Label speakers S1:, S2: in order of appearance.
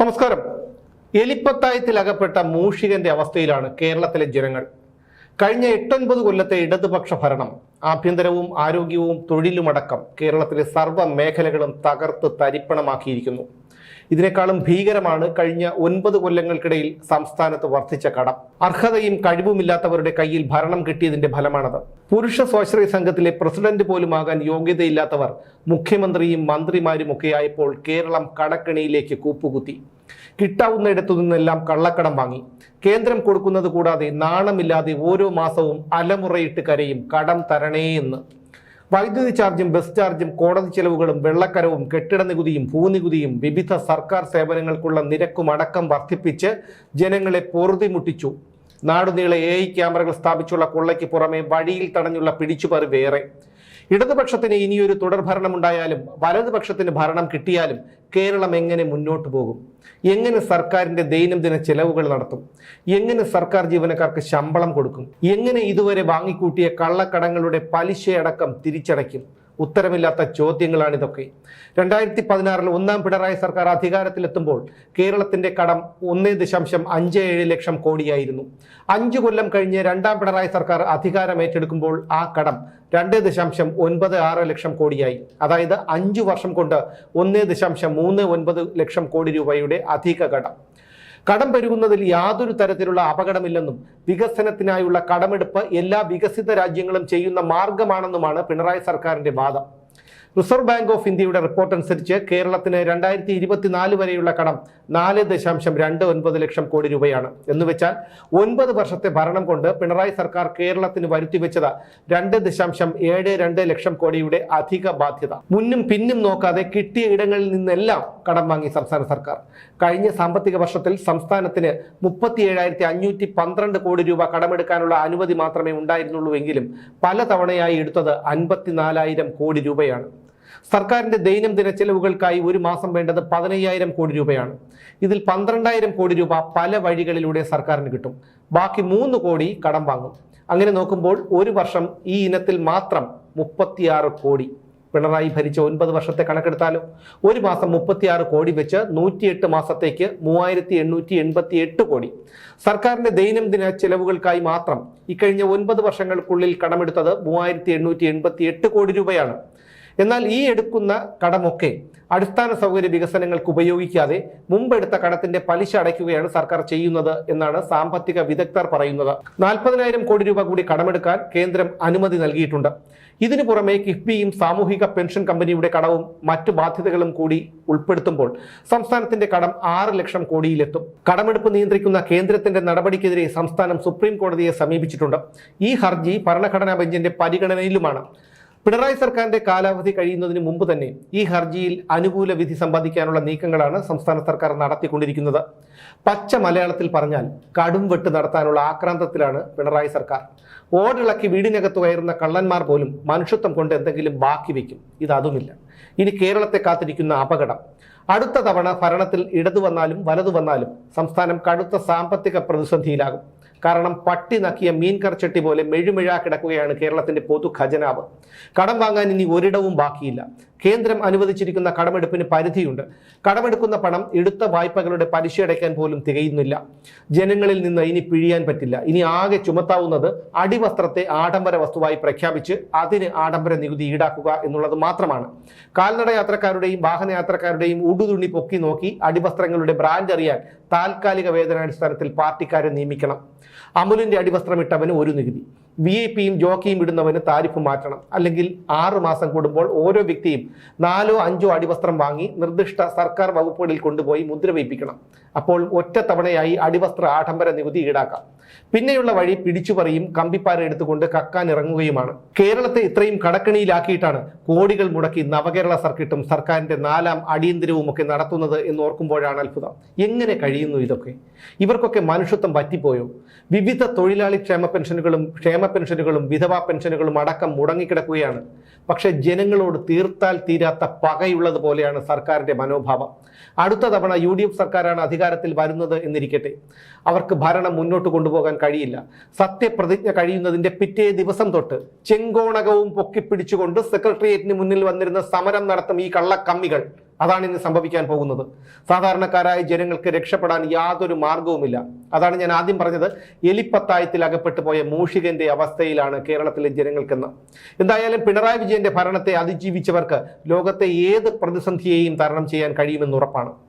S1: നമസ്കാരം. എലിപ്പത്തായത്തിൽ അകപ്പെട്ട മൂഷികന്റെ അവസ്ഥയിലാണ് കേരളത്തിലെ ജനങ്ങൾ. കഴിഞ്ഞ എട്ടൊൻപത് കൊല്ലത്തെ ഇടതുപക്ഷ ഭരണം ആഭ്യന്തരവും ആരോഗ്യവും തൊഴിലുമടക്കം കേരളത്തിലെ സർവ മേഖലകളും തകർത്ത് തരിപ്പണമാക്കിയിരിക്കുന്നു. ഇതിനേക്കാളും ഭീകരമാണ് കഴിഞ്ഞ ഒൻപത് കൊല്ലങ്ങൾക്കിടയിൽ സംസ്ഥാനത്ത് വർദ്ധിച്ച കടം. അർഹതയും കഴിവുമില്ലാത്തവരുടെ കയ്യിൽ ഭരണം കിട്ടിയതിന്റെ ഫലമാണത്. പുരുഷ സ്വാശ്രയ സംഘത്തിലെ പ്രസിഡന്റ് പോലുമാകാൻ യോഗ്യതയില്ലാത്തവർ മുഖ്യമന്ത്രിയും മന്ത്രിമാരും മന്ത്രിമാരുമൊക്കെയായപ്പോൾ കേരളം കടക്കെണിയിലേക്ക് കൂപ്പുകുത്തി. കിട്ടാവുന്നിടത്തു നിന്നെല്ലാം കള്ളക്കടം വാങ്ങി. കേന്ദ്രം കൊടുക്കുന്നത് കൂടാതെ നാണമില്ലാതെ ഓരോ മാസവും അലമുറയിട്ട് കരയും കടം തരണേ എന്ന് വൈദ്യുതി ചാർജും ബസ് ചാർജും കോടതി ചെലവുകളും വെള്ളക്കരവും കെട്ടിട നികുതിയും ഭൂനികുതിയും വിവിധ സർക്കാർ സേവനങ്ങൾക്കുള്ള നിരക്കും അടക്കം വർദ്ധിപ്പിച്ച് ജനങ്ങളെ പൊറുതിമുട്ടിച്ചു. നാടുനീളെ എ ഐ ക്യാമറകൾ സ്ഥാപിച്ചുള്ള കൊള്ളയ്ക്ക് പുറമെ വഴിയിൽ തടഞ്ഞുള്ള പിടിച്ചുപറി വേറെ ഇടതുപക്ഷത്തിന് ഇനിയൊരു തുടർ ഭരണമുണ്ടായാലും വലതുപക്ഷത്തിന് ഭരണം കിട്ടിയാലും കേരളം എങ്ങനെ മുന്നോട്ട് പോകും? എങ്ങനെ സർക്കാരിന്റെ ദൈനംദിന ചെലവുകൾ നടത്തും? എങ്ങനെ സർക്കാർ ജീവനക്കാർക്ക് ശമ്പളം കൊടുക്കും? എങ്ങനെ ഇതുവരെ വാങ്ങിക്കൂട്ടിയ കള്ളക്കടങ്ങളുടെ പലിശയടക്കം തിരിച്ചടയ്ക്കും? ഉത്തരമില്ലാത്ത ചോദ്യങ്ങളാണിതൊക്കെ. രണ്ടായിരത്തി പതിനാറിൽ ഒന്നാം പിണറായി സർക്കാർ അധികാരത്തിലെത്തുമ്പോൾ കേരളത്തിന്റെ കടം ഒന്ന് ദശാംശം അഞ്ച് ഏഴ് ലക്ഷം കോടിയായിരുന്നു. അഞ്ചു കൊല്ലം കഴിഞ്ഞ് രണ്ടാം പിണറായി സർക്കാർ അധികാരം ഏറ്റെടുക്കുമ്പോൾ ആ കടം രണ്ട് ദശാംശം ഒൻപത് ആറ് ലക്ഷം കോടിയായി. അതായത് അഞ്ചു വർഷം കൊണ്ട് ഒന്ന് ദശാംശം മൂന്ന് ഒൻപത് ലക്ഷം കോടി രൂപയുടെ അധിക കടം. കടം പെരുകുന്നതിൽ യാതൊരു തരത്തിലുള്ള അപകടമില്ലെന്നും വികസനത്തിനായുള്ള കടമെടുപ്പ് എല്ലാ വികസിത രാജ്യങ്ങളും ചെയ്യുന്ന മാർഗമാണെന്നുമാണ് പിണറായി സർക്കാരിന്റെ വാദം. റിസർവ് ബാങ്ക് ഓഫ് ഇന്ത്യയുടെ റിപ്പോർട്ട് അനുസരിച്ച് കേരളത്തിന് രണ്ടായിരത്തി ഇരുപത്തിനാല് വരെയുള്ള കടം നാല് ദശാംശം രണ്ട് ഒൻപത് ലക്ഷം കോടി രൂപയാണ്. എന്ന് വെച്ചാൽ ഒൻപത് വർഷത്തെ ഭരണം കൊണ്ട് പിണറായി സർക്കാർ കേരളത്തിന് വരുത്തിവെച്ചത് രണ്ട് ദശാംശം ഏഴ് രണ്ട് ലക്ഷം കോടിയുടെ അധിക ബാധ്യത. മുന്നും പിന്നും നോക്കാതെ കിട്ടിയ ഇടങ്ങളിൽ നിന്നെല്ലാം കടം വാങ്ങി സംസ്ഥാന സർക്കാർ. കഴിഞ്ഞ സാമ്പത്തിക വർഷത്തിൽ സംസ്ഥാനത്തിന് മുപ്പത്തി ഏഴായിരത്തി അഞ്ഞൂറ്റി പന്ത്രണ്ട് കോടി രൂപ കടമെടുക്കാനുള്ള അനുമതി മാത്രമേ ഉണ്ടായിരുന്നുള്ളൂ എങ്കിലും പല തവണയായി എടുത്തത് അൻപത്തിനാലായിരം കോടി രൂപയാണ്. സർക്കാരിന്റെ ദൈനംദിന ചെലവുകൾക്കായി ഒരു മാസം വേണ്ടത് പതിനയ്യായിരം കോടി രൂപയാണ്. ഇതിൽ പന്ത്രണ്ടായിരം കോടി രൂപ പല വഴികളിലൂടെ സർക്കാരിന് കിട്ടും. ബാക്കി മൂന്ന് കോടി കടം വാങ്ങും. അങ്ങനെ നോക്കുമ്പോൾ ഒരു വർഷം ഈ ഇനത്തിൽ മാത്രം മുപ്പത്തിയാറ് കോടി പിണറായി ഭരിച്ച ഒൻപത് വർഷത്തെ കണക്കെടുത്താലോ? ഒരു മാസം മുപ്പത്തിയാറ് കോടി വെച്ച് നൂറ്റിയെട്ട് മാസത്തേക്ക് മൂവായിരത്തി എണ്ണൂറ്റി എൺപത്തി എട്ട് കോടി. സർക്കാരിന്റെ ദൈനംദിന ചെലവുകൾക്കായി മാത്രം ഇക്കഴിഞ്ഞ ഒൻപത് വർഷങ്ങൾക്കുള്ളിൽ കടമെടുത്തത് മൂവായിരത്തി എണ്ണൂറ്റി എൺപത്തി എട്ട് കോടി രൂപയാണ്. എന്നാൽ ഈ എടുക്കുന്ന കടമൊക്കെ അടിസ്ഥാന സൗകര്യ വികസനങ്ങൾക്ക് ഉപയോഗിക്കാതെ മുമ്പെടുത്ത കടത്തിന്റെ പലിശ അടയ്ക്കുകയാണ് സർക്കാർ ചെയ്യുന്നത് എന്നാണ് സാമ്പത്തിക വിദഗ്ധർ പറയുന്നത്. നാൽപ്പതിനായിരം കോടി രൂപ കൂടി കടമെടുക്കാൻ കേന്ദ്രം അനുമതി നൽകിയിട്ടുണ്ട്. ഇതിനു പുറമെ കിഫ്ബിയും സാമൂഹിക പെൻഷൻ കമ്പനിയുടെ കടവും മറ്റു ബാധ്യതകളും കൂടി ഉൾപ്പെടുത്തുമ്പോൾ സംസ്ഥാനത്തിന്റെ കടം ആറ് ലക്ഷം കോടിയിലെത്തും. കടമെടുപ്പ് നിയന്ത്രിക്കുന്ന കേന്ദ്രത്തിന്റെ നടപടിക്കെതിരെ സംസ്ഥാനം സുപ്രീം കോടതിയെ സമീപിച്ചിട്ടുണ്ട്. ഈ ഹർജി ഭരണഘടനാ ബെഞ്ചിന്റെ പരിഗണനയിലുമാണ്. പിണറായി സർക്കാരിന്റെ കാലാവധി കഴിയുന്നതിന് മുമ്പ് തന്നെ ഈ ഹർജിയിൽ അനുകൂല വിധി സമ്പാദിക്കാനുള്ള നീക്കങ്ങളാണ് സംസ്ഥാന സർക്കാർ നടത്തിക്കൊണ്ടിരിക്കുന്നത്. പച്ച മലയാളത്തിൽ പറഞ്ഞാൽ കടും വെട്ട് നടത്താനുള്ള ആക്രാന്തത്തിലാണ് പിണറായി സർക്കാർ. ഓടിളക്കി വീടിനകത്ത് കയറുന്ന കള്ളന്മാർ പോലും മനുഷ്യത്വം കൊണ്ട് എന്തെങ്കിലും ബാക്കി വയ്ക്കും ഇതതുമില്ല. ഇനി കേരളത്തെ കാത്തിരിക്കുന്ന അപകടം. അടുത്ത തവണ ഭരണത്തിൽ ഇടതു വന്നാലും വലതു വന്നാലും സംസ്ഥാനം കടുത്ത സാമ്പത്തിക പ്രതിസന്ധിയിലാകും. കാരണം പട്ടി നക്കിയ മീൻ കർച്ചട്ടി പോലെ മെഴുമിഴ കിടക്കുകയാണ് കേരളത്തിന്റെ പൊതു ഖജനാവ്. കടം വാങ്ങാൻ ഇനി ഒരിടവും ബാക്കിയില്ല. കേന്ദ്രം അനുവദിച്ചിരിക്കുന്ന കടമെടുപ്പിന് പരിധിയുണ്ട്. കടമെടുക്കുന്ന പണം എടുത്ത വായ്പകളുടെ പലിശ അടയ്ക്കാൻ പോലും തികയുന്നില്ല. ജനങ്ങളിൽ നിന്ന് ഇനി പിഴിയാൻ പറ്റില്ല. ഇനി ആകെ ചുമത്താവുന്നത് അടിവസ്ത്രത്തെ ആഡംബര വസ്തുവായി പ്രഖ്യാപിച്ച് അതിന് ആഡംബര നികുതി ഈടാക്കുക എന്നുള്ളത് മാത്രമാണ്. കാൽനട യാത്രക്കാരുടെയും വാഹനയാത്രക്കാരുടെയും ഉടുതുണി പൊക്കി നോക്കി അടിവസ്ത്രങ്ങളുടെ ബ്രാൻഡ് അറിയാൻ താൽക്കാലിക വേതനാടിസ്ഥാനത്തിൽ പാർട്ടിക്കാരെ നിയമിക്കണം. അമുലിന്റെ അടിവസ്ത്രം ഇട്ടവന് ഒരു നികുതി. വി ഐ പിയും ജോക്കിയും ഇടുന്നവന് താരിഫ് മാറ്റണം. അല്ലെങ്കിൽ ആറ് മാസം കൂടുമ്പോൾ ഓരോ വ്യക്തിയും നാലോ അഞ്ചോ അടിവസ്ത്രം വാങ്ങി നിർദ്ദിഷ്ട സർക്കാർ വകുപ്പുകളിൽ കൊണ്ടുപോയി മുദ്ര വയ്പ്പിക്കണം. അപ്പോൾ ഒറ്റ തവണയായി അടിവസ്ത്ര ആഡംബര നികുതി ഈടാക്കാം. പിന്നെയുള്ള വഴി പിടിച്ചുപറിയും കമ്പിപ്പാര എടുത്തുകൊണ്ട് കക്കാൻ ഇറങ്ങുകയുമാണ്. കേരളത്തെ ഇത്രയും കടക്കണിയിലാക്കിയിട്ടാണ് കോടികൾ മുടക്കി നവകേരള സർക്കിട്ടും സർക്കാരിന്റെ നാലാം അടിയന്തരവും ഒക്കെ നടത്തുന്നത് എന്ന് ഓർക്കുമ്പോഴാണ് അത്ഭുതം. എങ്ങനെ കഴിയുന്നു ഇതൊക്കെ? ഇവർക്കൊക്കെ മനുഷ്യത്വം പറ്റിപ്പോയോ? വിവിധ തൊഴിലാളി ക്ഷേമ പെൻഷനുകളും ക്ഷേമ പെൻഷനുകളും വിധവാ പെൻഷനുകളും അടക്കം മുടങ്ങിക്കിടക്കുകയാണ്. പക്ഷേ ജനങ്ങളോട് തീർത്താൽ തീരാത്ത പകയുള്ളത് പോലെയാണ് സർക്കാരിന്റെ മനോഭാവം. അടുത്ത തവണ യു ഡി എഫ് സർക്കാരാണ് അധികാരത്തിൽ വരുന്നത് എന്നിരിക്കട്ടെ. അവർക്ക് ഭരണം മുന്നോട്ട് കൊണ്ടുപോകാൻ കഴിയില്ല. സത്യപ്രതിജ്ഞ കഴിയുന്നതിന്റെ പിറ്റേ ദിവസം തൊട്ട് ചെങ്കോണകവും പൊക്കിപ്പിടിച്ചുകൊണ്ട് സെക്രട്ടേറിയറ്റിന് മുന്നിൽ വന്നിരുന്ന സമരം നടത്തും ഈ കള്ളക്കമ്മികൾ. അതാണ് ഇന്ന് സംഭവിക്കാൻ പോകുന്നത്. സാധാരണക്കാരായ ജനങ്ങൾക്ക് രക്ഷപ്പെടാൻ യാതൊരു മാർഗവുമില്ല. അതാണ് ഞാൻ ആദ്യം പറഞ്ഞത്. എലിപ്പത്തായത്തിൽ അകപ്പെട്ടു പോയ മൂഷികന്റെ അവസ്ഥയിലാണ് കേരളത്തിലെ ജനങ്ങൾക്കെന്ന്. എന്തായാലും പിണറായി വിജയന്റെ ഭരണത്തെ അതിജീവിച്ചവർക്ക് ലോകത്തെ ഏത് പ്രതിസന്ധിയെയും തരണം ചെയ്യാൻ കഴിയുമെന്ന് ഉറപ്പാണ്.